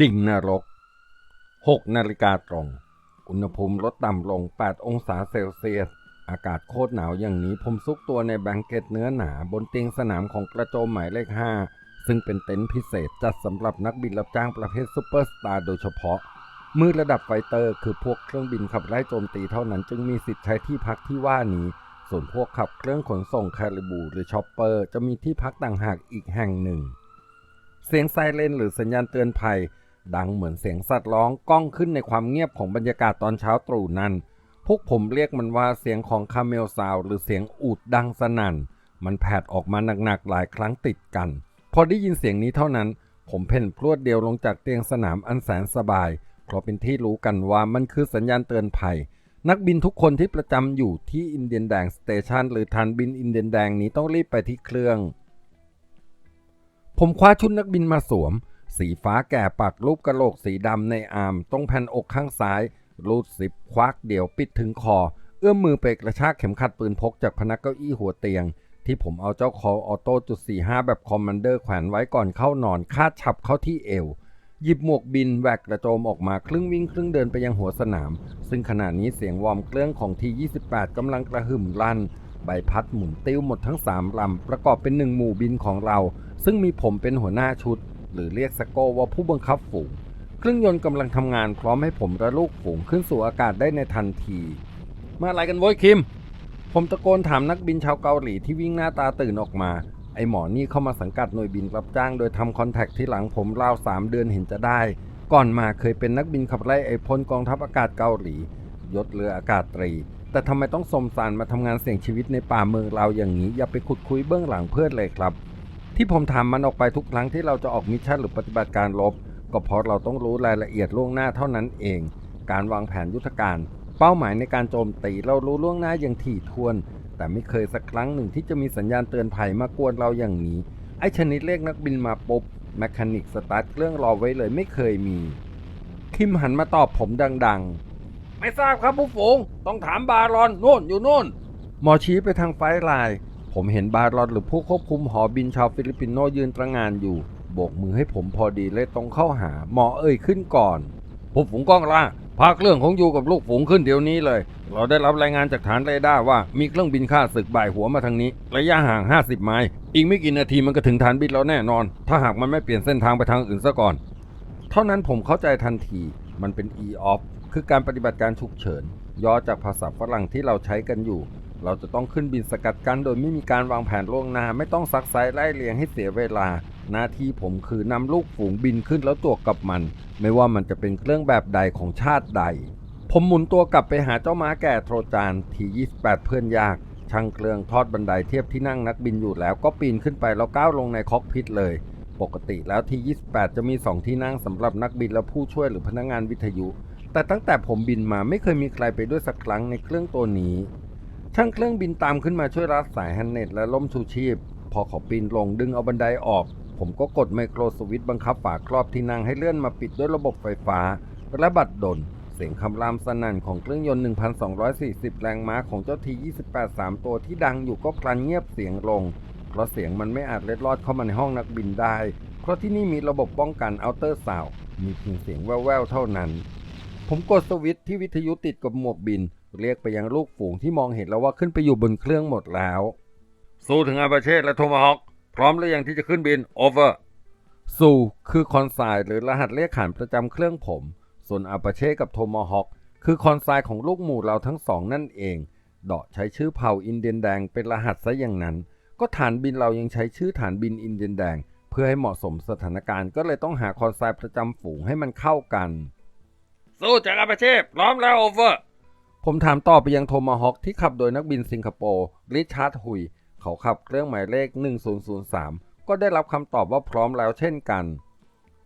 ดิ่งนรก 6 นาฬิกาตรง อุณหภูมิลดต่ำลง 8 องศาเซลเซียส อากาศโคตรหนาวอย่างนี้ผมซุกตัวในแบงเกตเนื้อหนาบนเตียงสนามของกระโจมหมายเลข 5 ซึ่งเป็นเต็นท์พิเศษจัดสำหรับนักบินรับจ้างประเภทซูเปอร์สตาร์โดยเฉพาะ มือระดับไฟเตอร์คือพวกเครื่องบินขับไล่โจมตีเท่านั้นจึงมีสิทธิ์ใช้ที่พักที่ว่านี้ ส่วนพวกขับเครื่องขนส่งคาริบูหรือชอปเปอร์ จะมีที่พักต่างหากอีกแห่งหนึ่ง เสียงไซเรนหรือสัญญาณเตือนภัย ดังเหมือนเสียงสัตว์ร้องก้องขึ้นในความเงียบของบรรยากาศตอนเช้าตรู่นั้น พวกผมเรียกมันว่าเสียงของคาเมลซาวหรือเสียงอูดดังสนั่น มันแผดออกมาหนักๆหลายครั้งติดกัน พอได้ยินเสียงนี้เท่านั้น ผมเพ่นพรวดเดียวลงจากเตียงสนามอันแสนสบาย เพราะเป็นที่รู้กันว่ามันคือสัญญาณเตือนภัย นักบินทุกคนที่ประจำอยู่ที่อินเดียนแดงสเตชันหรือฐานบินอินเดียนแดงนี้ต้องรีบไปที่เครื่อง ผมคว้าชุดนักบินมาสวม สีฟ้าแก่ปักรูปกระโหลกสีดำในอามตรงแผ่นอกข้างซ้าย รูดซิปควักเดี่ยวปิดถึงคอ เอื้อมมือไปกระชากเข็มขัดปืนพกจากพนักเก้าอี้หัวเตียง ที่ผมเอาเจ้าคอออโต้จุด45 แบบคอมมานเดอร์แขวนไว้ก่อนเข้านอนคาดฉับเข้าที่เอวหยิบหมวกบินแหวกกระโจมออกมาครึ่งวิ่งครึ่งเดินไปยังหัวสนาม ซึ่งขณะนี้เสียงวอร์มเครื่องของที 28 กำลังกระหึ่มลั่น ใบพัดหมุนติ้วหมดทั้ง 3 ลำ ประกอบเป็นหนึ่งหมู่บินของเรา ซึ่งมีผมเป็นหัวหน้าชุด หรือเรียกสโกว่าผู้บังคับฝูง เครื่องยนต์กำลังทำงานพร้อมให้ผมระลูกฝูงขึ้นสู่อากาศได้ในทันที มาอะไรกันโว้ยคิม ผมตะโกนถามนักบินชาวเกาหลีที่วิ่งหน้าตาตื่นออกมา ไอหมอนี่เข้ามาสังกัดหน่วยบินรับจ้างโดยทำคอนแทคที่หลังผมราวสามเดือนเห็นจะได้ ก่อนมาเคยเป็นนักบินขับไล่ไอพลกองทัพอากาศเกาหลี ยศเรืออากาศตรีแต่ทำไมต้องสมสารมาทำงานเสี่ยงชีวิตในป่าเมืองเราอย่างนี้ อย่าไปขุดคุยเบื้องหลังเพื่อนเลยครับ ที่ผมทำมันออกไปทุกครั้งที่เราจะออกมิชชั่นหรือปฏิบัติการรบก็เพราะเราต้องรู้รายละเอียดล่วงหน้าเท่านั้นเอง การวางแผนยุทธการ เป้าหมายในการโจมตีเรารู้ล่วงหน้าอย่างถี่ถ้วน แต่ไม่เคยสักครั้งหนึ่งที่จะมีสัญญาณเตือนภัยมากวนเราอย่างนี้ ไอ้ชนิดเลขนักบินมาปุ๊บแมคานิกสตาร์ทเครื่องรอไว้เลยไม่เคยมี คิมหันมาตอบผมดังๆ ไม่ทราบครับผู้ฝูงต้องถามบารอนโน่นอยู่โน่นหมอชี้ไปทางไฟลาย ผมเห็นบารอนหรือผู้ควบคุมหอบินชาวฟิลิปปินโนยืนตระงานอยู่ โบกมือให้ผมพอดีเลยตรงเข้าหา หมอเอ่ยขึ้นก่อนผู้ฝูงกล้องล่าพาเรื่องของยูกับลูกฝูงขึ้นเดี๋ยวนี้เลย เราได้รับรายงานจากฐานเรดาร์ว่ามีเครื่องบินข้าศึกบ่ายหัวมาทางนี้ ระยะห่าง 50 ไมล์ อีกไม่กี่นาทีมันก็ถึงฐานบินเราแน่นอน ถ้าหากมันไม่เปลี่ยนเส้นทางไปทางอื่นซะก่อน เท่านั้นผมเข้าใจทันที มันเป็น e-off คือการปฏิบัติการฉุกเฉิน ย่อจากภาษาฝรั่งที่เราใช้กันอยู่ เราจะต้องขึ้นบินสกัดกันโดยไม่มีการวางแผนล่วงหน้า ไม่ต้องซักไซไล่เลียงให้เสียเวลา หน้าที่ผมคือนำลูกฝูงบินขึ้นแล้วตัวกับมัน ไม่ว่ามันจะเป็นเครื่องแบบใดของชาติใด ผมหมุนตัวกลับไปหาเจ้าม้าแก่โทรจานที28 เพื่อนยากช่างเครื่องทอดบันไดเทียบที่นั่งนักบินอยู่แล้วก็ปีนขึ้นไปแล้วก้าวลงในคอกพิทเลย ปกติแล้วที่ 28 จะมี 2 ที่นั่งสำหรับนักบินและผู้ช่วยหรือพนักงานวิทยุ แต่ตั้งแต่ผมบินมาไม่เคยมีใครไปด้วยสักครั้งในเครื่องตัวนี้ ช่างเครื่องบินตามขึ้นมาช่วยรัดสายฮันเน็ตและล่มชูชีพ พอเขาปีนลงดึงเอาบันไดออก ผมก็กดไมโครสวิตช์บังคับฝาครอบที่นั่งให้เลื่อนมาปิดด้วยระบบไฟฟ้า และบัดดล เสียงคำรามสนั่นของเครื่องยนต์ 1,240 แรงม้าของเจ้าที 28 3 ตัวที่ดังอยู่ก็พลันเงียบเสียงลง เพราะเสียงมันไม่อาจเล็ดลอดเข้ามาในห้องนักบินได้ เพราะที่นี่มีระบบป้องกันอัลเตอร์ซาวมีเพียงเสียงแว่วๆเท่านั้น ผมกดสวิตช์ที่วิทยุติดกับหมวกบิน เรียกไปยังลูกฝูงที่มองเห็นแล้วว่าขึ้นไปอยู่บนเครื่องหมดแล้ว สู้ถึงอาบาเช่และโทมาฮอคพร้อมหรือยังที่จะขึ้นบินโอเวอร์สู้คือคอนไซน์หรือรหัสเรียกขานประจำเครื่องผม ส่วนอาปาเช่กับโทมาฮอคคือคอนไซน์ของลูกหมู่เราทั้งสองนั่นเอง เดาะใช้ชื่อเผ่าอินเดียนแดงเป็นรหัสซะอย่างนั้น ก็ฐานบินเรายังใช้ชื่อฐานบินอินเดียนแดง เพื่อให้เหมาะสมสถานการณ์ก็เลยต้องหาคอนไซน์ประจำฝูงให้มันเข้ากัน สู้จากอาปาเช่พร้อมแล้วโอเวอร์ ผมถามต่อไปยังโทมาฮอคที่ขับโดยนักบินสิงคโปร์ริชาร์ดฮุย เขาขับเครื่องหมายเลข 1003 ก็ได้รับคำตอบว่าพร้อมแล้วเช่นกัน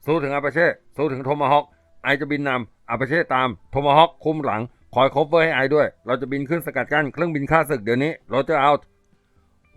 สู้ถึงอาปาเช่ สู้ถึงโทมาฮอคไอจะบินนำอาปาเช่ตาม โทมาฮอคคุมหลัง คอยคบเวอร์ให้ไอด้วย เราจะบินขึ้นสกัดกั้นเครื่องบินค่าศึกเดี๋ยวนี้โรเจอร์เอาท์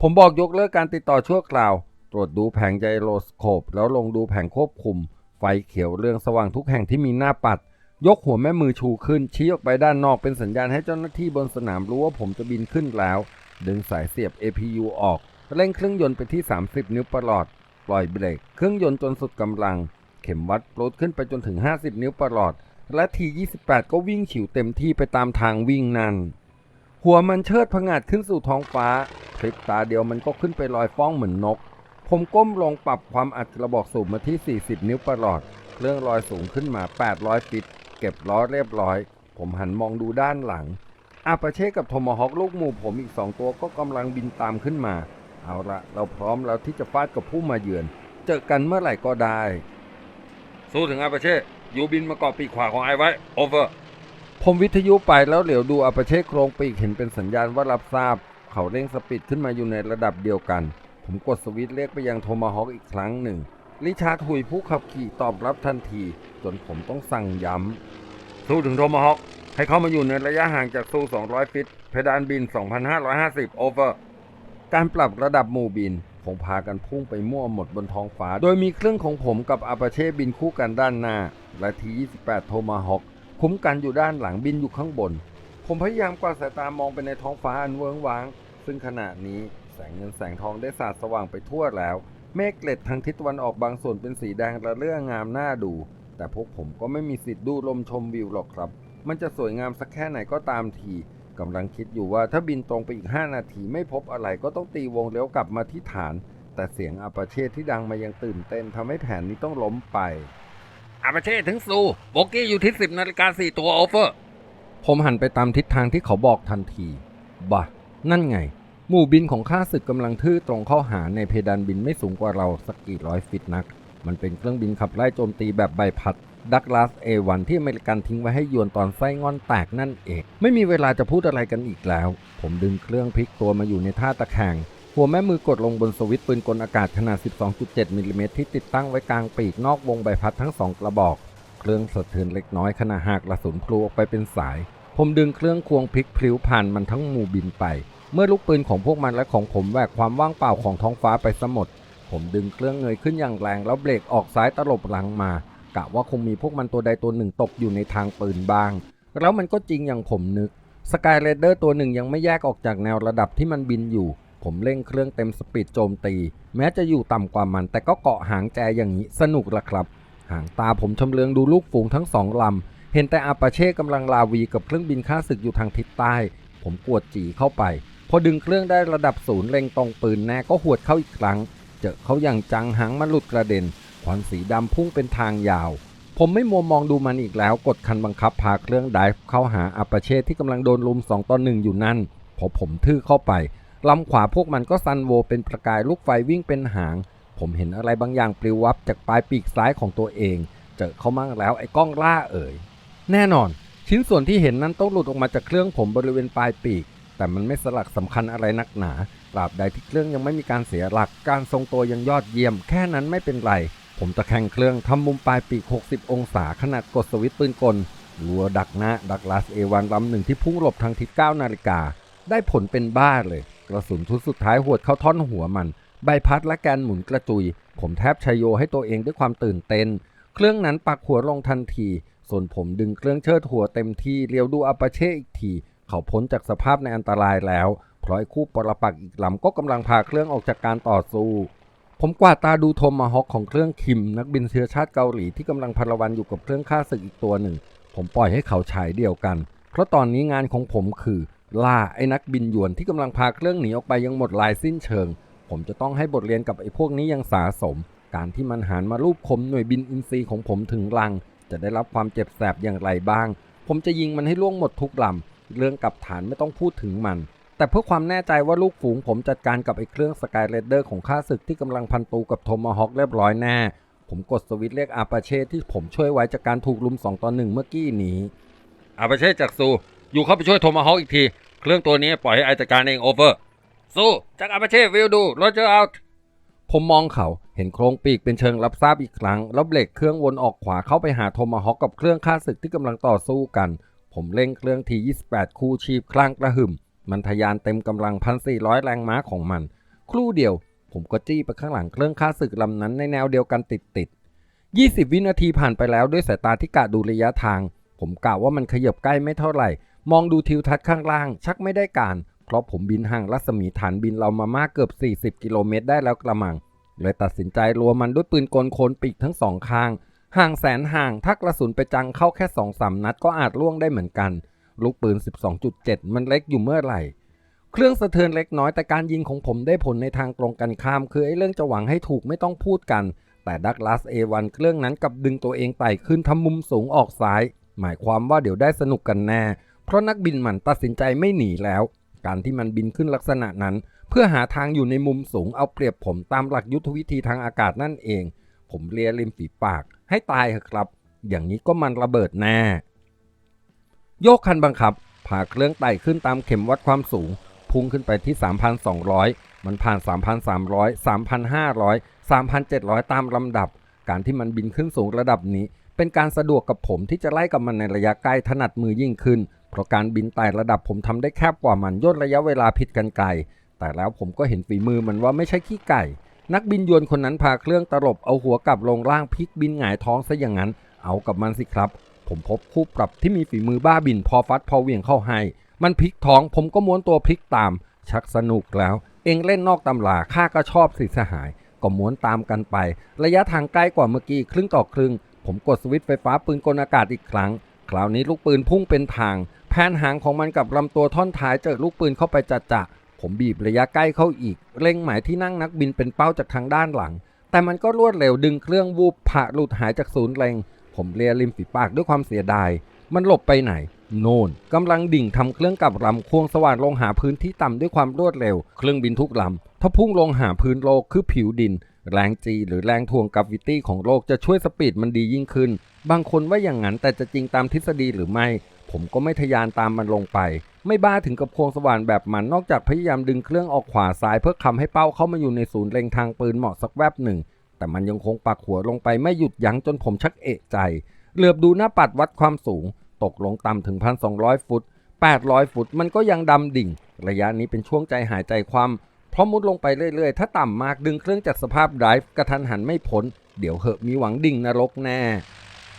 ผมบอกยกเลิกการติดต่อชั่วคราว ตรวจดูแผงไจโรสโคป แล้วลงดูแผงควบคุม ไฟเขียวเรืองสว่างทุกแห่งที่มีหน้าปัด ยกหัวแม่มือชูขึ้น ชี้ออกไปด้านนอกเป็นสัญญาณให้เจ้าหน้าที่บนสนามรู้ว่าผมจะบินขึ้นแล้ว ดึงสายเสียบ APU ออกเร่งเครื่องยนต์ไปที่ 30 นิ้วประหลอด ปล่อยเบรกเครื่องยนต์จนสุดกำลัง เข็มวัดปลดขึ้นไปจนถึง 50 นิ้วประหลอด และที 28 ก็วิ่งฉิวเต็มที่ไปตามทางวิ่งนั้น หัวมันเชิดผงาดขึ้นสู่ท้องฟ้าพริบตาเดียวมันก็ขึ้นไปลอยฟ้องเหมือนนก ผมก้มลงปรับความอัดกระบอกสูบมาที่ 40 นิ้วประหลอดเครื่องลอยสูงขึ้นมา 800 ฟิต เก็บล้อเรียบร้อย ผมหันมองดูด้านหลัง อาปาเช่กับโทมฮอคลูกหมูผมอีกสองตัวก็กำลังบินตามขึ้นมา เอาละเราพร้อมแล้วที่จะฟาดกับผู้มาเยือน เจอกันเมื่อไหร่ก็ได้ สู้ถึงอาปาเช่ยูบินมาเกาะปีกขวาของไอไว้โอเวอร์ผมวิทยุไปแล้วเหลียวดูอาปาเช่โครงปีกเห็นเป็นสัญญาณว่ารับทราบ เขาเร่งสปีดขึ้นมาอยู่ในระดับเดียวกัน ผมกดสวิตช์เรียกไปยังโทมาฮอคอีกครั้งหนึ่ง ริชาร์ดหุยผู้ขับขี่ตอบรับทันที จนผมต้องสั่งย้ำสู้ถึงโทมาฮอคให้เข้ามาอยู่ในระยะห่างจากสู้ 200 ฟิต เพดานบิน 2,550 โอเวอร์ การปรับระดับหมู่บินคงพากันพุ่งไปมั่วหมดบนท้องฟ้า โดยมีเครื่องของผมกับอาปาเช่บินคู่กันด้านหน้า และที 28 โทมาฮอคคุ้มกันอยู่ด้านหลังบินอยู่ข้างบน ผมพยายามกวาดสายตามองไปในท้องฟ้าอันเวิงว้าง ซึ่งขณะนี้แสงเงินแสงทองได้สาดสว่างไปทั่วแล้ว เมฆเกล็ดทางทิศตะวันออกบางส่วนเป็นสีแดงระเรื่องามน่าดู แต่พวกผมก็ไม่มีสิทธิ์ดูลมชมวิวหรอกครับ มันจะสวยงามสักแค่ไหนก็ตามทีกำลังคิดอยู่ว่าถ้าบินตรงไปอีก 5 นาทีไม่พบอะไรก็ต้องตีวงเลี้ยวกลับมาที่ฐาน แต่เสียงอาปาเช่ที่ดังมายังตื่นเต้นทำให้แผนนี้ต้องล้มไป อาปาเช่ถึงซูโบกี้อยู่ที่10นาฬิกา4ตัวโอเฟอร์ ผมหันไปตามทิศทางที่เขาบอกทันทีบ่ะนั่นไง หมู่บินของข้าศึกกำลังทื่อตรงเข้าหาในเพดานบินไม่สูงกว่าเราสักกี่ร้อยฟิตนัก มันเป็นเครื่องบินขับไล่โจมตีแบบใบพัดดักลาสเอวันที่อเมริกันทิ้งไว้ให้ยวนตอนไส้งอนแตกนั่นเอง ไม่มีเวลาจะพูดอะไรกันอีกแล้ว ผมดึงเครื่องพลิกตัวมาอยู่ในท่าตะแคงหัวแม่มือกดลงบนสวิตช์ปืนกลอากาศขนาด 12.7 มิลลิเมตรที่ติดตั้งไว้กลางปีกนอกวงใบพัดทั้งสองกระบอก เครื่องสะเทือนเล็กน้อยขณะหากกระสุนพลูออกไปเป็นสาย ผมดึงเครื่องควงพลิกพลิ้วผ่านมันทั้งหมู่บินไป เมื่อลูกปืนของพวกมันและของผมแหวกความว่างเปล่าของท้องฟ้าไปสมด ผมดึงเครื่องเงยขึ้นอย่างแรงแล้วเบรกออกซ้ายตลบหลังมากะว่าคงมีพวกมันตัวใดตัวหนึ่งตกอยู่ในทางปืนบ้าง แล้วมันก็จริงอย่างผมนึกสกายเรเดอร์ตัวหนึ่งยังไม่แยกออกจากแนวระดับที่มันบินอยู่ ผมเร่งเครื่องเต็มสปีดโจมตี แม้จะอยู่ต่ำกว่ามัน แต่ก็เกาะหางแจอย่างนี้สนุกละครับ หางตาผมชำเลืองดูลูกฝูงทั้งสองลำ เห็นแต่อาปาเช่กำลังลาวีกับเครื่องบินข้าศึกอยู่ทางทิศใต้ ผมกวดจีเข้าไป พอดึงเครื่องได้ระดับศูนย์เล็งตรงปืนแน่ก็หวดเข้าอีกครั้ง เจอเขาอย่างจังหางมันหลุดกระเด็นควันสีดำพุ่งเป็นทางยาว ผมไม่มัวมองดูมันอีกแล้ว กดคันบังคับพาเครื่องไดฟ์เข้าหาอาปเช่ที่กำลังโดนลุม2ต่อ1อยู่นั่นพอผมทื่อเข้าไปลำขวาพวกมันก็ซันโวเป็นประกายลูกไฟวิ่งเป็นหาง ผมเห็นอะไรบางอย่างปลิววับจากปลายปีกซ้ายของตัวเอง เจอเขามั่งแล้วไอ้กล้องล่าเอ่ย แน่นอน ชิ้นส่วนที่เห็นนั้นต้องหลุดออกมาจากเครื่องผมบริเวณปลายปีก แต่มันไม่สลักสำคัญอะไรนักหนาตราบใดที่เครื่องยังไม่มีการเสียหลักการทรงตัวยังยอดเยี่ยม แค่นั้นไม่เป็นไร ผมตะแคงเครื่องทำมุมปลายปีก 60 องศาขนาดกดสวิตช์ปืนกลรัวดักหน้าดักลาสเอวันลำหนึ่งที่พุ่งหลบทางทิศ9นาฬิกา ได้ผลเป็นบ้าเลย กระสุนทุดสุดท้ายหวดเข้าท่อนหัวมัน ใบพัดและแกนหมุนกระจุย ผมแทบชยโยให้ตัวเองด้วยความตื่นเต้น เครื่องนั้นปักหัวลงทันที ส่วนผมดึงเครื่องเชิดหัวเต็มที่เลี้ยวดูอาปาเช่อีกที เขาพ้นจากสภาพในอันตรายแล้ว เพราะไอ้คู่ปรปักอีกลำก็กำลังพาเครื่องออกจากการต่อสู้ ผมกวาดตาดูโทมาฮอคของเครื่องคิม นักบินเชื้อชาติเกาหลีที่กำลังพลวันอยู่กับเครื่องฆ่าศึกอีกตัวหนึ่ง ผมปล่อยให้เขาฉายเดียวกัน เพราะตอนนี้งานของผมคือ ล่าไอ้นักบินหยวนที่กำลังพาเครื่องหนีออกไปยังหมดลายสิ้นเชิง ผมจะต้องให้บทเรียนกับไอ้พวกนี้ยังสาสม การที่มันหันมารูปคมหน่วยบินอินทรีย์ของผมถึงลัง จะได้รับความเจ็บแสบอย่างไรบ้าง ผมจะยิงมันให้ล่วงหมดทุกลำ เรื่องกับฐานไม่ต้องพูดถึงมัน แต่เพื่อความแน่ใจว่าลูกฝูงผมจัดการกับไอ้เครื่องสกายเรเดอร์ของข้าศึกที่กำลังพันตูกับโทมาฮอคเรียบร้อยแน่ ผมกดสวิตช์เรียกอาปาเช่ที่ผมช่วยไว้จากการถูกลุม2ต่อ1เมื่อกี้นี้ อาปาเช่จากซูอยู่เข้าไปช่วยโทมาฮอคอีกที เครื่องตัวนี้ปล่อยให้ไอจัดการเองโอเวอร์ซูจากอาปาเช่วิลดูโรเจอร์เอาท์ผมมองเขาเห็นโครงปีกเป็นเชิงรับทราบอีกครั้ง แล้วเบรกเครื่องวนออกขวาเข้าไปหาโทมาฮอคกับเครื่องฆ่าศึกที่กำลังต่อสู้กัน ผมเร่งเครื่องที28 คู่ชีพคลั่งกระหึ่ม มันทะยานเต็มกำลัง 1,400 แรงม้าของมัน ครู่เดียว ผมก็จี้ไปข้างหลังเครื่องฆ่าศึกลำนั้นในแนวเดียวกันติดติด20 วินาทีผ่านไปแล้วด้วยสายตาที่กะดูระยะทาง ผมกะว่ามันขยับใกล้ไม่เท่าไหร่ มองดูทิวทัศน์ข้างล่าง ชักไม่ได้การ เพราะผมบินห่างรัศมีฐานบินเรามามากเกือบ 40 กิโลเมตรได้แล้วกระมัง เลยตัดสินใจรัวมันด้วยปืนกลโคนปีกทั้งสองข้าง ห่างแสนห่างถ้ากระสุนไปจังเข้าแค่สองสามนัดก็อาจล่วงได้เหมือนกัน ลูกปืน 12.7 มันเล็กอยู่เมื่อไหร่ เครื่องสะเทือนเล็กน้อยแต่การยิงของผมได้ผลในทางตรงกันข้าม คือไอ้เรื่องจะหวังให้ถูกไม่ต้องพูดกัน แต่ดักลาส A1 เครื่องนั้นกลับดึงตัวเองไต่ขึ้นทำมุมสูงออกซ้าย หมายความว่าเดี๋ยวได้สนุกกันแน่ เพราะนักบินมันตัดสินใจไม่หนีแล้ว การที่มันบินขึ้นลักษณะนั้น เพื่อหาทางอยู่ในมุมสูงเอาเปรียบผมตามหลักยุทธวิธีทางอากาศนั่นเอง ผมเลียริมฝีปาก ให้ตายเถอะครับ อย่างนี้ก็มันระเบิดแน่ โยกคันบังคับพาเครื่องไต่ขึ้นตามเข็มวัดความสูง พุ่งขึ้นไปที่ 3,200 มันผ่าน 3,300 3,500 3,700 ตามลำดับ การที่มันบินขึ้นสูงระดับนี้ เป็นการสะดวกกับผมที่จะไล่กับมันในระยะใกล้ถนัดมือยิ่งขึ้น เพราะการบินไต่ระดับผมทำได้แคบกว่ามันย่นระยะเวลาผิดกันไกลแต่แล้วผมก็เห็นฝีมือมันว่าไม่ใช่ขี้ไก่ นักบินยวนคนนั้นพาเครื่องตลบเอาหัวกลับลงล่างพลิกบินหงายท้องซะอย่างนั้น เอากับมันสิครับ ผมพบคู่ปรับที่มีฝีมือบ้าบินพอฟัดพอเวียงเข้าให้ มันพลิกท้องผมก็ม้วนตัวพลิกตาม ชักสนุกแล้ว เองเล่นนอกตำราข้าก็ชอบสิสหาย ก็ม้วนตามกันไป ระยะทางใกล้กว่าเมื่อกี้ครึ่งต่อครึ่ง ผมกดสวิตช์ไฟฟ้าปืนกลอากาศอีกครั้ง คราวนี้ลูกปืนพุ่งเป็นทาง แผนหางของมันกับลำตัวท่อนท้ายเจอลูกปืนเข้าไปจัดจะ ผมบีบระยะใกล้เข้าอีกเล็งหมายที่นั่งนักบินเป็นเป้าจากทางด้านหลัง แต่มันก็รวดเร็วดึงเครื่องวูบผ่าหลุดหายจากศูนย์เล็งผมเลียริมฝีปากด้วยความเสียดาย มันหลบไปไหน โน่นกำลังดิ่งทำเครื่องกลับลำควงสว่านลงหาพื้นที่ต่ำด้วยความรวดเร็ว เครื่องบินทุกลำถ้าพุ่งลงหาพื้นโลกคือผิวดิน แรงจีหรือแรงถ่วงกราวิตี้ของโลกจะช่วยสปีดมันดียิ่งขึ้น บางคนว่าอย่างนั้นแต่จะจริงตามทฤษฎีหรือไม่ ผมก็ไม่ทะยานตามมันลงไป ไม่บ้าถึงกับควงสว่านแบบมันนอกจากพยายามดึงเครื่องออกขวาซ้ายเพื่อคำให้เป้าเข้ามาอยู่ในศูนย์เล็งทางปืนเหมาะสักแวบหนึ่ง แต่มันยังคงปักหัวลงไปไม่หยุดยั้งจนผมชักเอะใจ เหลือบดูหน้าปัดวัดความสูง ตกลงต่ำถึง 1,200 ฟุต 800 ฟุตมันก็ยังดำดิ่ง ระยะนี้เป็นช่วงใจหายใจความเพราะมุดลงไปเรื่อยๆ ถ้าต่ำมากดึงเครื่องจากสภาพไดฟ์กระทันหันไม่พ้น เดี๋ยวเหอะมีหวังดิ่งนรกแน่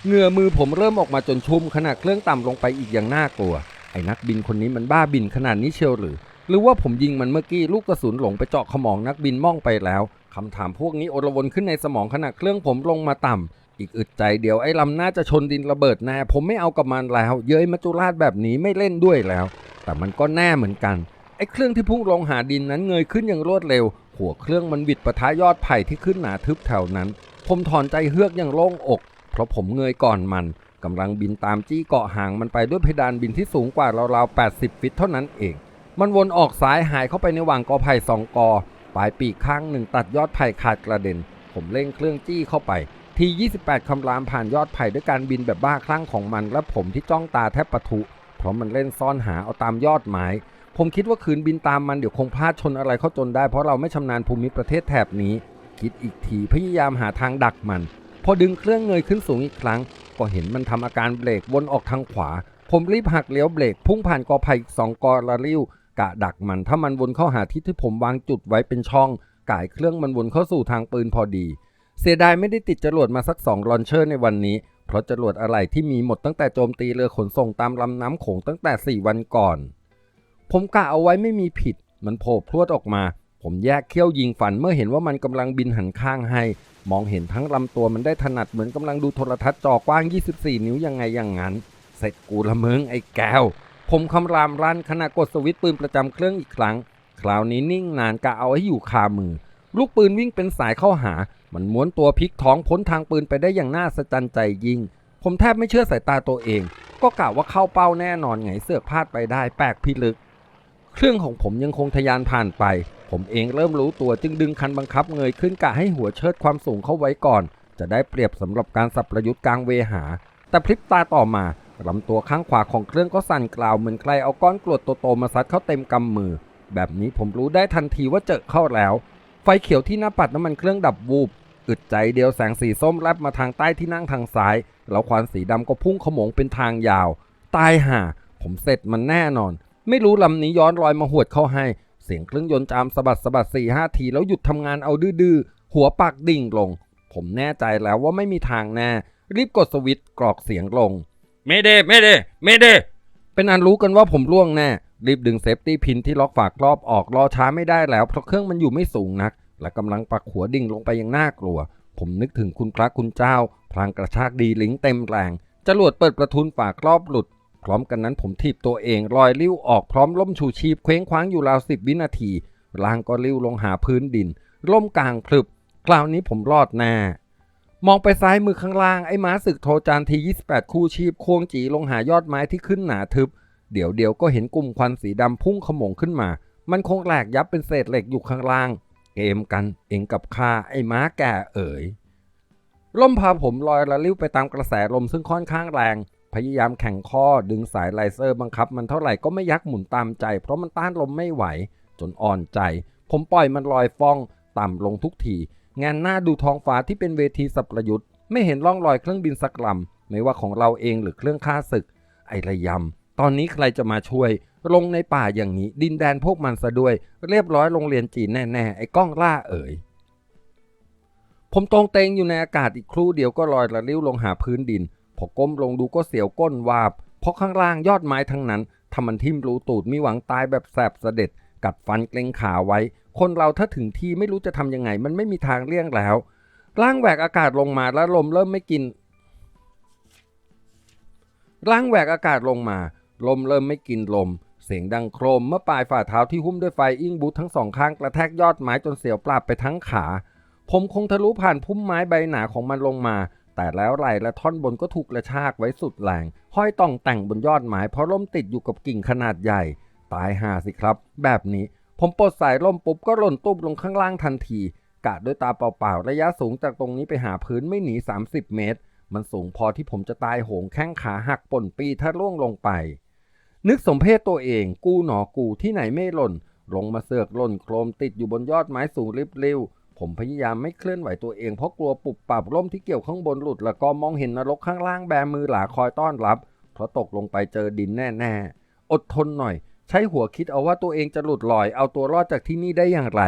เหงื่อมือผมเริ่มออกมาจนชุ่มขณะเครื่องต่ำลงไปอีกอย่างน่ากลัว ไอ้นักบินคนนี้มันบ้าบินขนาดนี้เชียวหรือ หรือว่าผมยิงมันเมื่อกี้ลูกกระสุนหลงไปเจาะขมองนักบินม่องไปแล้วคำถามพวกนี้โอลวนขึ้นในสมองขณะเครื่องผมลงมาต่ำอีกอึดใจเดียวไอ้ลำน่าจะชนดินระเบิดแน่ผมไม่เอากับมันแล้ว เย้ยมัจจุราชแบบนี้ไม่เล่นด้วยแล้ว แต่มันก็แน่เหมือนกันไอ้เครื่องที่พุ่งลงหาดินนั้นเงยขึ้นอย่างรวดเร็ว หัวเครื่องมันบิดปะทะยอดไผ่ที่ขึ้นหนาทึบแถวนั้น ผมถอนใจเฮือกอย่างโล่งอก เพราะผมเงยก่อนมัน กำลังบินตามจี้เกาะห่างมันไปด้วยเพดานบินที่สูงกว่าราวๆ 80 ฟิตเท่านั้นเอง มันวนออกซ้ายหายเข้าไปในว่างกอไผ่สองกอ ปลายปีกข้างหนึ่งตัดยอดไผ่ขาดกระเด็น ผมเร่งเครื่องจี้เข้าไปที28 คำรามผ่านยอดไผ่ด้วยการบินแบบบ้าคลั่งของมัน และผมที่จ้องตาแทบปะทุเพราะมันเล่นซ่อนหาเอาตามยอดไม้ผมคิดว่าคืนบินตามมันเดี๋ยวคงพลาดชนอะไรเข้าจนได้เพราะเราไม่ชำนาญภูมิประเทศแถบนี้ คิดอีกทีพยายามหาทางดักมัน พอดึงเครื่องเงยขึ้นสูงอีกครั้ง ก็เห็นมันทำอาการเบรกวนออกทางขวา ผมรีบหักเลี้ยวเบรกพุ่งผ่านกอไผ่อีกสองกอละริ้วกะดักมันถ้ามันวนเข้าหาที่ที่ผมวางจุดไว้เป็นช่องก่ายเครื่องมันวนเข้าสู่ทางปืนพอดี เสียดายไม่ได้ติดจรวดมาสักสองลอนเชอร์ในวันนี้ เพราะจรวดอะไรที่มีหมดตั้งแต่โจมตีเรือขนส่งตามลำน้ำโขงตั้งแต่ 4 วันก่อน ผมกะเอาไว้ไม่มีผิด มันโผล่พรวดออกมา ผมแยกเขี้ยวยิงฝันเมื่อเห็นว่ามันกำลังบินหันข้างให้ มองเห็นทั้งลำตัวมันได้ถนัดเหมือนกำลังดูโทรทัศน์จอกว้าง 24 นิ้วยังไงอย่างนั้น เสร็จกูละมึงไอ้แก้ว ผมคำรามรันขณะกดสวิตช์ปืนประจำเครื่องอีกครั้ง คราวนี้นิ่งนานกะเอาให้อยู่คามือ ลูกปืนวิ่งเป็นสายเข้าหา มันม้วนตัวพลิกท้องพ้นทางปืนไปได้อย่างน่าสะใจใจยิ่ง ผมแทบไม่เชื่อสายตาตัวเอง ก็กะว่าเข้าเป้าแน่นอนไงเสือกพลาดไปได้แปลกพิลึก เครื่องของผมยังคงทะยานผ่านไป ผมเองเริ่มรู้ตัวจึงดึงคันบังคับเงยขึ้นกะให้หัวเชิดความสูงเข้าไว้ก่อน จะได้เปรียบสำหรับการสับประยุทธ์กลางเวหา แต่พลิบตาต่อมาลำตัวข้างขวาของเครื่องก็สั่นกล่าวเหมือนใครเอาก้อนกรวดโตๆมาซัดเข้าเต็มกำมือ แบบนี้ผมรู้ได้ทันทีว่าเจอเข้าแล้ว ไฟเขียวที่หน้าปัดน้ำมันเครื่องดับวูบอึดใจเดียวแสงสีส้มแลบมาทางใต้ที่นั่งทางซ้าย แล้วควันสีดำก็พุ่งขโมงเป็นทางยาว ตายห่าผมเสร็จมันแน่นอน ไม่รู้ลำนี้ย้อนรอยมาหวดเข้าให้ เสียงเครื่องยนต์จามสะบัดสะบัดสี่ห้าทีแล้วหยุดทำงานเอาดื้อๆ หัวปากดิ่งลง ผมแน่ใจแล้วว่าไม่มีทางแน่รีบกดสวิตช์กรอกเสียงลงเมเดเมเดเมเดเป็นอันรู้กันว่าผมล่วงแน่รีบดึงเซฟตี้พินที่ล็อกฝากรอบออกรอช้าไม่ได้แล้วเพราะเครื่องมันอยู่ไม่สูงนัก และกำลังปักหัวดิ่งลงไปอย่างน่ากลัว ผมนึกถึงคุณพระคุณเจ้า พลางกระชากดีลิงเต็มแรงจรวดเปิดประทุนฝากรอบหลุด พร้อมกันนั้นผมถีบตัวเองลอยลิ้วออกพร้อมล่มชูชีพเคว้งคว้างอยู่ราวสิบวินาทีร่างก็ลิ้วลงหาพื้นดิน ล่มกลางพลึบ คราวนี้ผมรอดแน่มองไปซ้ายมือข้างล่างไอ้ม้าศึกโทจานที 28 คู่ชีพค้งจีลงหายอดไม้ที่ขึ้นหนาทึบ เดี๋ยวเดียวก็เห็นกลุ่มควันสีดำพุ่งขโมงขึ้นมา มันคงแหลกยับเป็นเศษเหล็กอยู่ข้างล่าง เกมกันเองกับข้าไอ้ม้าแก่เอ๋ยล่มพาผมลอยละลิ้วไปตามกระแสลมซึ่งค่อนข้างแรง พยายามแข่งข้อดึงสายไลเซอร์บังคับ มันเท่าไหร่ก็ไม่ยักหมุนตามใจ เพราะมันต้านลมไม่ไหว จนอ่อนใจ ผมปล่อยมันลอยฟ้อง ต่ำลงทุกที งานหน้าดูท้องฟ้าที่เป็นเวทีสับประยุทธ์ไม่เห็นร่องรอยเครื่องบินสักลำไม่ว่าของเราเองหรือเครื่องฆ่าศึก ไอ้ระยำตอนนี้ใครจะมาช่วย ลงในป่าอย่างนี้ ดินแดนพวกมันซะด้วย เรียบร้อยโรงเรียนจีนแน่ๆไอ้ก้องล่าเอ๋ยผมตรงเตงอยู่ในอากาศอีกครู่เดียวก็ลอยระลิ้วลงหาพื้นดิน อก้มลงดูก็เสียวก้นวาบ เพราะข้างล่างยอดไม้ทั้งนั้นทำมันทิ่มรูตูดมีหวังตายแบบแสบเสด็จ กัดฟันเกรงขาไว้ คนเราถ้าถึงที่ไม่รู้จะทำยังไง มันไม่มีทางเลี่ยงแล้ว ร่างแหวกอากาศลงมาแล้วลมเริ่มไม่กิน ร่างแหวกอากาศลงมา ลมเริ่มไม่กินลม เสียงดังโครมเมื่อปลายฝ่าเท้าที่หุ้มด้วยไฟอิงบูททั้งสองข้างกระแทกยอดไม้จนเสียวปราบไปทั้งขา ผมคงทะลุผ่านพุ่มไม้ใบหนาของมันลงมา แต่แล้วไหล่และท่อนบนก็ถูกกระชากไว้สุดแรงห้อยต่องแต่งบนยอดไม้เพราะล่มติดอยู่กับกิ่งขนาดใหญ่ ตายห่าสิครับ แบบนี้ผมปลดสายล่มปุ๊บก็หล่นตุ๊บลงข้างล่างทันที กะด้วยตาเปล่าๆ ระยะสูงจากตรงนี้ไปหาพื้นไม่หนี 30 เมตร มันสูงพอที่ผมจะตายโหงแข้งขาหักป่นปีถ้าล่วงลงไป นึกสมเพศตัวเอง กูหนอกูที่ไหนไม่หล่น ลงมาเสือกหล่นโครมติดอยู่บนยอดไม้สูงริบเริ้ว ผมพยายามไม่เคลื่อนไหวตัวเองเพราะกลัวปุบปับล่มที่เกี่ยวข้างบนหลุด แล้วก็มองเห็นนรกข้างล่างแบมือหลาคอยต้อนรับ เพราะตกลงไปเจอดินแน่ๆ อดทนหน่อย ใช้หัวคิดเอาว่าตัวเองจะหลุดลอยเอาตัวรอดจากที่นี่ได้อย่างไร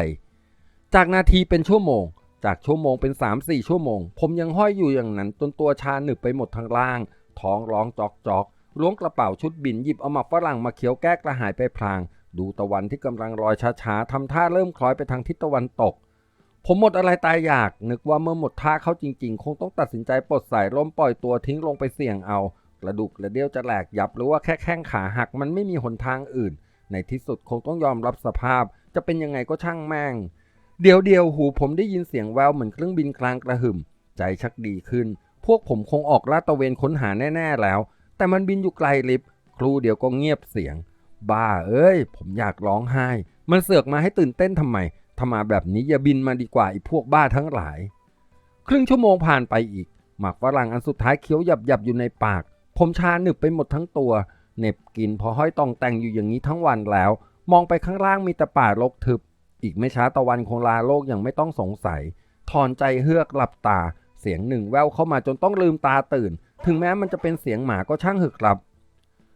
จากนาทีเป็นชั่วโมง จากชั่วโมงเป็น 3-4 ชั่วโมง ผมยังห้อยอยู่อย่างนั้นจนตัวชาหนึบไปหมดทั้งล่าง ท้องร้องจอกจอกล้วงกระเป๋าชุดบินหยิบเอามักฝรั่งมาเคี้ยวแก้กระหายไปพลาง ดูตะวันที่กำลังลอยช้าๆทำท่าเริ่มคล้อยไปทางทิศตะวันตก ผมหมดอะไรตายอยาก นึกว่าเมื่อหมดท่าเข้าจริง ๆ คงต้องตัดสินใจปลดสายร่มปล่อยตัวทิ้งลงไปเสี่ยงเอา กระดูกกระเดี่ยวจะแหลกยับหรือว่าแค่แข้งขาหักมันไม่มีหนทางอื่น ในที่สุดคงต้องยอมรับสภาพ จะเป็นยังไงก็ช่างแม่ง เดี๋ยวเดียวหูผมได้ยินเสียงแววเหมือนเครื่องบินกลางกระหึ่ม ใจชักดีขึ้น พวกผมคงออกลาดตระเวนค้นหาแน่ๆแล้ว แต่มันบินอยู่ไกลลิบครูเดียวก็เงียบเสียง บ้าเอ้ย ผมอยากร้องไห้ มันเสือกมาให้ตื่นเต้นทำไม ถ้ามาแบบนี้อย่าบินมาดีกว่าไอ้พวกบ้าทั้งหลาย ครึ่งชั่วโมงผ่านไปอีก หมากฝรั่งอันสุดท้ายเคี้ยวหยับหยับอยู่ในปาก ผมชาหนึบไปหมดทั้งตัวเหน็บกินพอห้อยตองแต่งอยู่อย่างนี้ทั้งวันแล้ว มองไปข้างล่างมีแต่ป่ารกทึบ อีกไม่ช้าตะวันคงลาโลกอย่างไม่ต้องสงสัย ถอนใจเฮือกหลับตา เสียงหนึ่งแววเข้ามาจนต้องลืมตาตื่น ถึงแม้มันจะเป็นเสียงหมาก็ช่างหึกครับ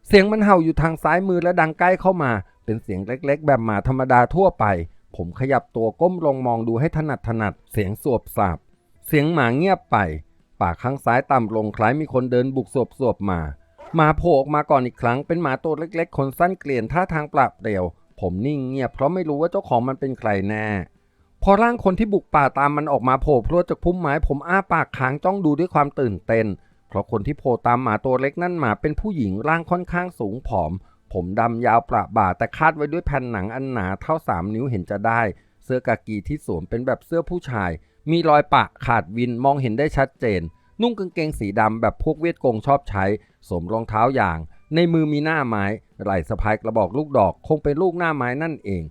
เสียงมันเห่าอยู่ทางซ้ายมือและดังใกล้เข้ามา เป็นเสียงเล็กๆ แบบหมาธรรมดาทั่วไป ผมขยับตัวก้มลงมองดูให้ถนัดถนัดเสียงสวบสาบ เสียงหมาเงียบไป ปากข้างซ้ายต่ำลงคล้ายมีคนเดินบุกสวบสวบมาหมาโผล่ออกมาก่อนอีกครั้งเป็นหมาตัวเล็กๆขนสั้นเกลียนท่าทางปราบเปรียว ผมนิ่งเงียบเพราะไม่รู้ว่าเจ้าของมันเป็นใครแน่ พอร่างคนที่บุกป่าตามมันออกมาโผล่พรวดจากพุ่มไม้ผมอ้าปากค้างจ้องดูด้วยความตื่นเต้นเพราะคนที่โผล่ตามหมาตัวเล็กนั่นหมาเป็นผู้หญิงร่างค่อนข้างสูงผอม ผมดำยาวประบ่าแต่คาดไว้ด้วยแผ่นหนังอันหนาเท่าสามนิ้วเห็นจะได้ เสื้อกากีที่สวมเป็นแบบเสื้อผู้ชาย มีรอยปะขาดวินมองเห็นได้ชัดเจน นุ่งกางเกงสีดำแบบพวกเวียดกงชอบใช้ สวมรองเท้าอย่าง ในมือมีหน้าไม้ ไหล่สะพายกระบอกลูกดอก คงเป็นลูกหน้าไม้นั่นเอง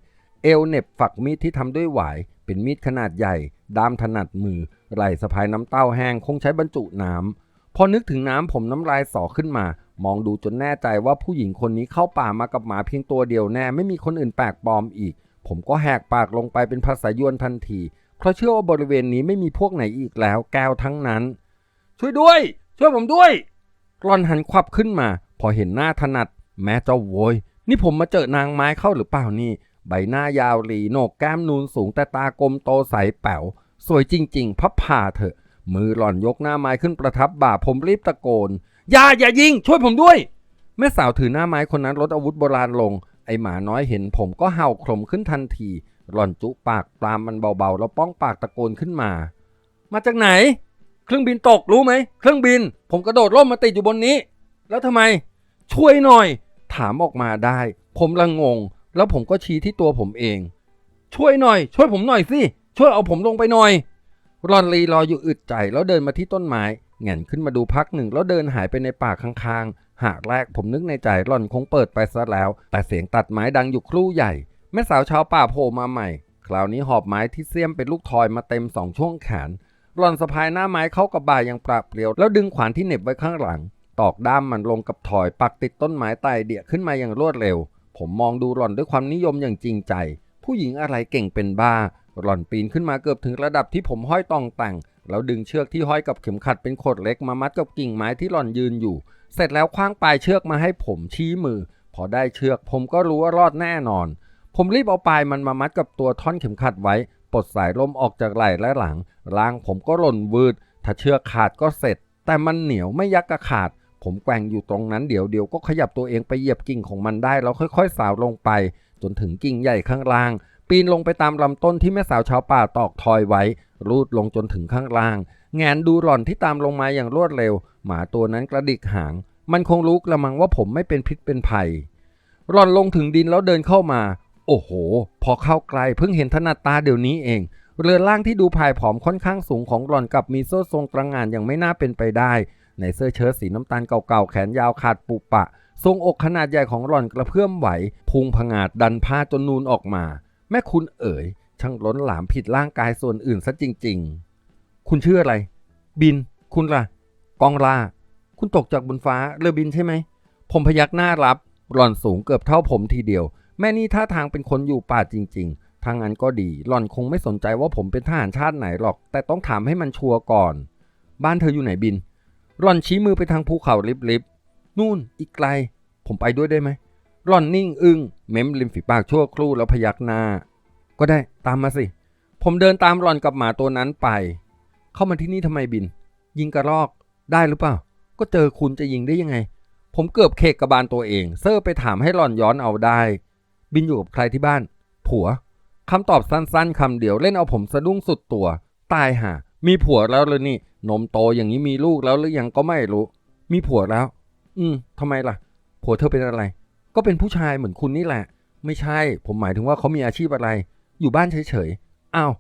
เอวเหน็บฝักมีดที่ทำด้วยหวาย เป็นมีดขนาดใหญ่ด้ามถนัดมือ ไหล่สะพายน้ำเต้าแห้งคงใช้บรรจุน้ำพอนึกถึงน้ำผมน้ำลายสอขึ้นมา มองดูจนแน่ใจว่าผู้หญิงคนนี้เข้าป่ามากับหมาเพียงตัวเดียวแน่ไม่มีคนอื่นแปลกปลอมอีก ผมก็แหกปากลงไปเป็นภาษายวนทันที เพราะเชื่อว่าบริเวณนี้ไม่มีพวกไหนอีกแล้วแก้วทั้งนั้น ช่วยด้วย ช่วยผมด้วยรอนหันควับขึ้นมา พอเห็นหน้าถนัด แม้จะโวย นี่ผมมาเจอนางไม้เข้าหรือเปล่านี่ ใบหน้ายาวหลีโหนกแก้มนูนสูงแต่ตากลมโตใสแป๋วสวยจริง ๆ พับผ่าเถอะ มือหล่อนยกหน้าไม้ขึ้นประทับบ่าผมรีบตะโกน อย่าอย่ายิง ช่วยผมด้วย แม่สาวถือหน้าไม้คนนั้นลดอาวุธโบราณลง ไอหมาน้อยเห็นผมก็เห่าโครมขึ้นทันที หล่อนจุปากปรามมันเบาๆ แล้วป้องปากตะโกนขึ้นมา มาจากไหน เครื่องบินตกรู้ไหม เครื่องบิน ผมกระโดดร่มมาติดอยู่บนนี้ แล้วทำไม ช่วยหน่อย ถามออกมาได้ ผมละงง แล้วผมก็ชี้ที่ตัวผมเอง ช่วยหน่อย ช่วยผมหน่อยสิ ช่วยเอาผมลงไปหน่อยรอนลีรออยู่อึดใจแล้วเดินมาที่ต้นไม้ แหงนขึ้นมาดูพักหนึ่งแล้วเดินหายไปในป่าข้างๆ หากแรกผมนึกในใจรอนคงเปิดไปซะแล้ว แต่เสียงตัดไม้ดังอยู่ครู่ใหญ่ แม่สาวชาวป่าโผล่มาใหม่ คราวนี้หอบไม้ที่เสียมเป็นลูกทอยมาเต็มสองช่วงแขนรอนสะพายหน้าไม้เข้ากับบ่าอย่างปราบเปรียว แล้วดึงขวานที่เหน็บไว้ข้างหลัง ตอกด้ามมันลงกับถอยปักติดต้นไม้ไต่เดี่ยขึ้นมาอย่างรวดเร็ว ผมมองดูหล่อนด้วยความนิยมอย่างจริงใจ ผู้หญิงอะไรเก่งเป็นบ้า หล่อนปีนขึ้นมาเกือบถึงระดับที่ผมห้อยตองแต่ง แล้วดึงเชือกที่ห้อยกับเข็มขัดเป็นขดเล็กมามัดกับกิ่งไม้ที่หล่อนยืนอยู่ เสร็จแล้วคว้างปลายเชือกมาให้ผมชี้มือ พอได้เชือกผมก็รู้ว่ารอดแน่นอน ผมรีบเอาปลายมันมามัดกับตัวท่อนเข็มขัดไว้ ปลดสายลมออกจากไหล่และหลังร่างผมก็หล่นวืด ถ้าเชือกขาดก็เสร็จ แต่มันเหนียวไม่ยักกระขาด ผมแกว่งอยู่ตรงนั้นเดี๋ยวเดียวก็ขยับตัวเองไปเหยียบกิ่งของมันได้แล้วค่อยๆ สาวลงไป จนถึงกิ่งใหญ่ข้างล่าง ปีนลงไปตามลำต้นที่แม่สาวชาวป่าตอกทอยไว้ รูดลงจนถึงข้างล่าง แงนดูหล่อนที่ตามลงมาอย่างรวดเร็ว หมาตัวนั้นกระดิกหาง มันคงรู้กระมังว่าผมไม่เป็นพิษเป็นภัย หล่อนลงถึงดินแล้วเดินเข้ามา โอ้โห พอเข้าใกลเพิ่งเห็นถนัดตาเดี๋ยวนี้เอง เรือล่างที่ดูผายผอมค่อนข้างสูงของหล่อนกับมีโซ่ทรงตระงงานอย่างไม่น่าเป็นไปได้ ในเสื้อเชิ้ตสีน้ำตาลเก่าๆแขนยาวขาดปุปะ ทรงอกขนาดใหญ่ของหล่อนกระเพื่อมไหวพุงผงาดดันผ้าจนนูนออกมา แม่คุณเอ๋ยช่างล้นหลามผิดร่างกายส่วนอื่นซะจริง ๆ คุณชื่ออะไร บิน คุณล่ะ กองลา คุณตกจากบนฟ้าเรือบินใช่ไหม ผมพยักหน้ารับ หล่อนสูงเกือบเท่าผมทีเดียว แม่นี่ท่าทางเป็นคนอยู่ป่าจริง ๆ ทางนั้นก็ดี หล่อนคงไม่สนใจว่าผมเป็นทหารชาติไหนหรอก แต่ต้องถามให้มันชัวร์ก่อน บ้านเธออยู่ไหนบิน หล่อนชี้มือไปทางภูเขาลิบๆ นู่น อีกไกล ผมไปด้วยได้ไหม หล่อนนิ่งอึง้งเม้มริมฝีปากชั่วครู่แล้วพยักหน้า ก็ได้ตามมาสิ ผมเดินตามหล่อนกับหมาตัวนั้นไป เข้ามาที่นี่ทำไมบิน ยิงกระรอกได้หรือเปล่า ก็เจอคุณจะยิงได้ยังไง ผมเกือบเคกกระบาลตัวเอง เซอร์ไปถามให้หล่อนย้อนเอาได้ บินอยู่กับใครที่บ้าน ผัวคำตอบสั้นๆคำเดียวเล่นเอาผมสะดุ้งสุดตัว ตายห่ามีผัวแล้วเลยนี่นมโตอย่างนี้มีลูกแล้วหรือยังก็ไม่รู้ มีผัวแล้ว อืมทำไมล่ะ ผัวเธอเป็นอะไร ก็เป็นผู้ชายเหมือนคุณนี่แหละ ไม่ใช่ ผมหมายถึงว่าเขามีอาชีพอะไร อยู่บ้านเฉยๆอ้าว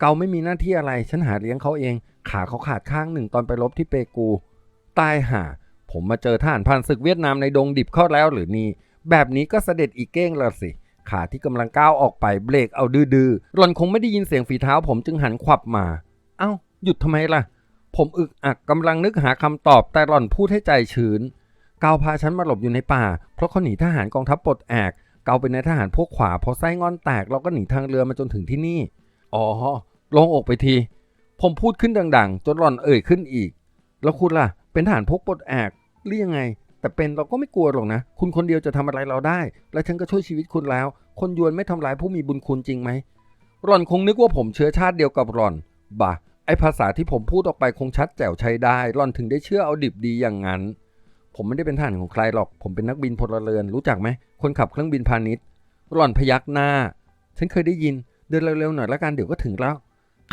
เกาไม่มีหน้าที่อะไร ฉันหาเลี้ยงเขาเอง ขาเขาขาดข้างหนึ่งตอนไปรบที่เปกู ตายห่า ผมมาเจอทหารผ่านศึกเวียดนามในดงดิบเข้าแล้วหรือนี่ แบบนี้ก็เสด็จอีกเก้งละสิ ขาที่กำลังก้าวออกไปเบรกเอาดื้อๆหล่อนคงไม่ได้ยินเสียงฝีเท้า ผมจึงหันขวับมา เอ้า หยุดทำไมล่ะ ผมอึกอักกำลังนึกหาคำตอบแต่หล่อนพูดให้ใจชื้น เกาพาฉันมาหลบอยู่ในป่า เพราะเขาหนีทหารกองทัพปลดแอกเกาเป็นนายทหารพวกขวาพอไส้งอนแตกเราก็หนีทางเรือมาจนถึงที่นี่ อ๋อลงอกไปที ผมพูดขึ้นดัง ๆ จนหล่อนเอ่ยขึ้นอีก แล้วคุณล่ะ เป็นทหารพวกปลดแอกหรือยังไง แต่เป็นเราก็ไม่กลัวหรอกนะ คุณคนเดียวจะทำอะไรเราได้ และฉันก็ช่วยชีวิตคุณแล้ว คนยวนไม่ทำร้ายผู้มีบุญคุณจริงไหมหล่อนคงนึกว่าผมเชื้อชาติเดียวกับหล่อน บ่าไอภาษาที่ผมพูดออกไปคงชัดแจ๋วใช้ได้หล่อนถึงได้เชื่อเอาดิบดีอย่างนั้น ผมไม่ได้เป็นทหารของใครหรอก ผมเป็นนักบินพลเรือน รู้จักไหม คนขับเครื่องบินพาณิชย์ หล่อนพยักหน้า ฉันเคยได้ยิน เดินเร็วๆหน่อยละกันเดี๋ยวก็ถึงแล้ว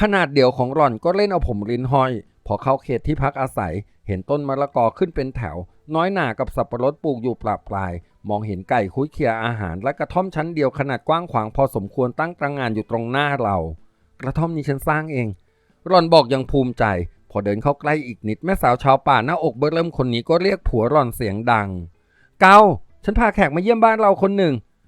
ขนาดเดียวของหล่อนก็เล่นเอาผมลิ้นห้อย พอเข้าเขตที่พักอาศัย เห็นต้นมะละกอขึ้นเป็นแถว น้อยหนากับสับปะรดปลูกอยู่ปลาปลาย มองเห็นไก่คุ้ยเคียอาหาร และกระท่อมชั้นเดียวขนาดกว้างขวางพอสมควรตั้งตระงานอยู่ตรงหน้าเรา กระท่อมนี้ฉันสร้างเอง หล่อนบอกอยังภูมิใจ พอเดินเข้าใกล้อีกนิดแม่สาวชาวป่าหน้าอกเบิร์เริ่มคนนี้ก็เรียกผัวร่อนเสียงดัง เกาฉันพาแขกมาเยี่ยมบ้านเราคนหนึ่ง